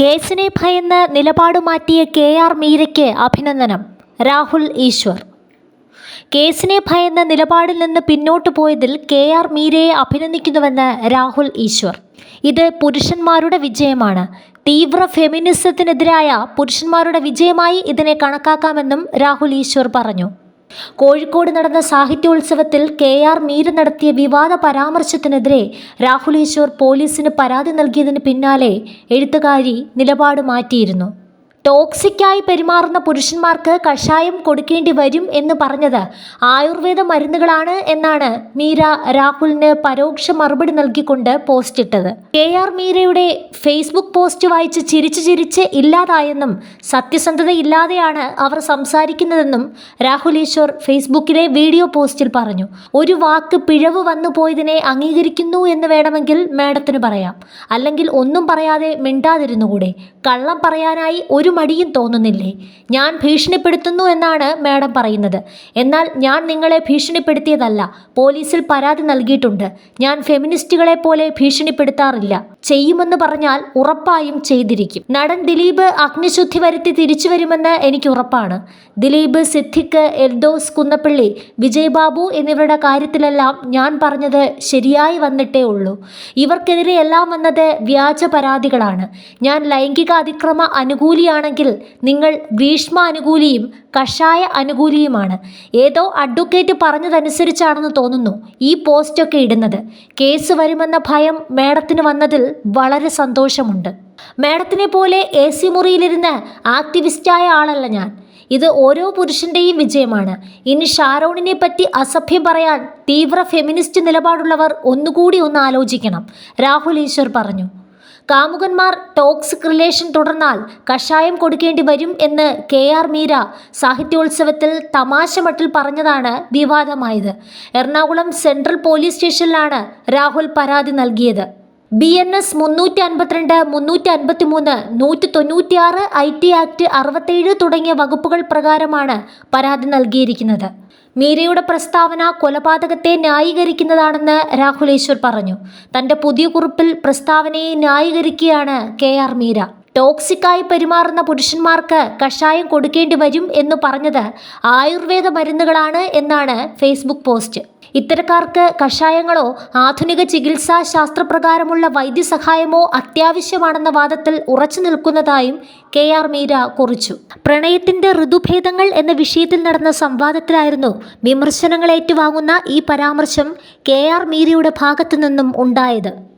കേസിനെ ഭയന്ന് നിലപാട് മാറ്റിയ കെ ആർ മീരയ്ക്ക് അഭിനന്ദനം. രാഹുൽ ഈശ്വർ. കേസിനെ ഭയന്ന നിലപാടിൽ നിന്ന് പിന്നോട്ട് പോയതിൽ കെ ആർ മീരയെ അഭിനന്ദിക്കുന്നുവെന്ന് രാഹുൽ ഈശ്വർ. ഇത് പുരുഷന്മാരുടെ വിജയമാണ്. തീവ്ര ഫെമിനിസത്തിനെതിരായ പുരുഷന്മാരുടെ വിജയമായി ഇതിനെ കണക്കാക്കാമെന്നും രാഹുൽ ഈശ്വർ പറഞ്ഞു. കോഴിക്കോട് നടന്ന സാഹിത്യോത്സവത്തിൽ കെ ആർ മീര നടത്തിയ വിവാദ പരാമർശത്തിനെതിരെ രാഹുൽ ഈശ്വർ പോലീസിന് പരാതി നൽകിയതിന് പിന്നാലെ എഴുത്തുകാരി നിലപാട് മാറ്റിയിരുന്നു ടോക്സിക്കായി പെരുമാറുന്ന പുരുഷന്മാർക്ക് കഷായം കൊടുക്കേണ്ടി വരും എന്ന് പറഞ്ഞത് ആയുർവേദ മരുന്നുകളാണ് എന്നാണ് മീര രാഹുലിന് പരോക്ഷ മറുപടി നൽകിക്കൊണ്ട് പോസ്റ്റ് ഇട്ടത് കെ ആർ മീരയുടെ ഫേസ്ബുക്ക് പോസ്റ്റ് വായിച്ച് ചിരിച്ച് ചിരിച്ച് ഇല്ലാതായെന്നും സത്യസന്ധതയില്ലാതെയാണ് അവർ സംസാരിക്കുന്നതെന്നും രാഹുൽ ഈശ്വർ ഫേസ്ബുക്കിലെ വീഡിയോ പോസ്റ്റിൽ പറഞ്ഞു. ഒരു വാക്ക് പിഴവ് വന്നു പോയതിനെ അംഗീകരിക്കുന്നു എന്ന് വേണമെങ്കിൽ മേഡത്തിന് പറയാം. അല്ലെങ്കിൽ ഒന്നും പറയാതെ മിണ്ടാതിരുന്നുകൂടെ. കള്ളം പറയാനായി ഒരു മടിയും തോന്നുന്നില്ലേ? ഞാൻ ഭീഷണിപ്പെടുത്തുന്നു എന്നാണ് മാഡം പറയുന്നത്. എന്നാൽ ഞാൻ നിങ്ങളെ ഭീഷണിപ്പെടുത്തിയതല്ല പോലീസിൽ പരാതി നൽകിയിട്ടുണ്ട്. ഞാൻ ഫെമിനിസ്റ്റുകളെ പോലെ ഭീഷണിപ്പെടുത്താറില്ല. ചെയ്യുമെന്ന് പറഞ്ഞാൽ ഉറപ്പായും ചെയ്തിരിക്കും. നടൻ ദിലീപ് അഗ്നിശുദ്ധി വരുത്തി തിരിച്ചു വരുമെന്ന് എനിക്ക് ഉറപ്പാണ്. ദിലീപ് സിദ്ദിഖ് എൽദോസ് കുന്നപ്പള്ളി വിജയ് ബാബു എന്നിവരുടെ കാര്യത്തിലെല്ലാം ഞാൻ പറഞ്ഞത് ശരിയായി വന്നിട്ടേ ഉള്ളൂ. ഇവർക്കെതിരെ എല്ലാം വന്നത് വ്യാജ പരാതികളാണ്. ഞാൻ ലൈംഗിക അതിക്രമ അനുകൂലിയാണെങ്കിൽ നിങ്ങൾ ഭീഷ്മ അനുകൂലിയും കഷായ അനുകൂലിയുമാണ്. ഏതോ അഡ്വക്കേറ്റ് പറഞ്ഞതനുസരിച്ചാണെന്ന് തോന്നുന്നു ഈ പോസ്റ്റൊക്കെ ഇടുന്നത്. കേസ് വരുമെന്ന ഭയം മേഡത്തിന് വന്നതിൽ വളരെ സന്തോഷമുണ്ട്. മേഡത്തിനെ പോലെ എ സി മുറിയിലിരുന്ന് ആക്ടിവിസ്റ്റായ ആളല്ല ഞാൻ. ഇത് ഓരോ പുരുഷന്റെയും വിജയമാണ്. ഇനി ഷാരോണിനെ പറ്റി അസഭ്യം പറയാൻ തീവ്ര ഫെമിനിസ്റ്റ് നിലപാടുള്ളവർ ഒന്നുകൂടി ഒന്ന് ആലോചിക്കണം രാഹുൽ ഈശ്വർ പറഞ്ഞു. കാമുകന്മാർ ടോക്സിക് റിലേഷൻ തുടർന്നാൽ കഷായം കൊടുക്കേണ്ടി വരും എന്ന് കെ ആർ മീര സാഹിത്യോത്സവത്തിൽ തമാശ മട്ടിൽ പറഞ്ഞതാണ് വിവാദമായത്. എറണാകുളം സെൻട്രൽ പോലീസ് സ്റ്റേഷനിലാണ് രാഹുൽ പരാതി നൽകിയത്. ബി എൻ എസ് മുന്നൂറ്റി അൻപത്തിരണ്ട് മുന്നൂറ്റി അൻപത്തി മൂന്ന് നൂറ്റി തൊണ്ണൂറ്റിയാറ് ഐ ടി ആക്ട് അറുപത്തേഴ് തുടങ്ങിയ വകുപ്പുകൾ പ്രകാരമാണ് പരാതി നൽകിയിരിക്കുന്നത്. മീരയുടെ പ്രസ്താവന കൊലപാതകത്തെ ന്യായീകരിക്കുന്നതാണെന്ന് രാഹുൽ ഈശ്വർ പറഞ്ഞു. തന്റെ പുതിയ കുറിപ്പിൽ പ്രസ്താവനയെ ന്യായീകരിക്കുകയാണ് കെ ആർ മീര. ടോക്സിക്കായി പെരുമാറുന്ന പുരുഷന്മാർക്ക് കഷായം കൊടുക്കേണ്ടി വരും എന്ന് പറഞ്ഞത് ആയുർവേദ മരുന്നുകളാണ് എന്നാണ് ഫേസ്ബുക്ക് പോസ്റ്റ്. ഇത്തരക്കാർക്ക് കഷായങ്ങളോ ആധുനിക ചികിത്സാ ശാസ്ത്രപ്രകാരമുള്ള വൈദ്യസഹായമോ അത്യാവശ്യമാണെന്ന വാദത്തിൽ ഉറച്ചു നിൽക്കുന്നതായും കെ ആർ മീര കുറിച്ചു. പ്രണയത്തിന്റെ ഋതുഭേദങ്ങൾ എന്ന വിഷയത്തിൽ നടന്ന സംവാദത്തിലായിരുന്നു വിമർശനങ്ങൾ ഏറ്റുവാങ്ങുന്ന ഈ പരാമർശം കെ ആർ മീരയുടെ ഭാഗത്തു നിന്നും ഉണ്ടായത്.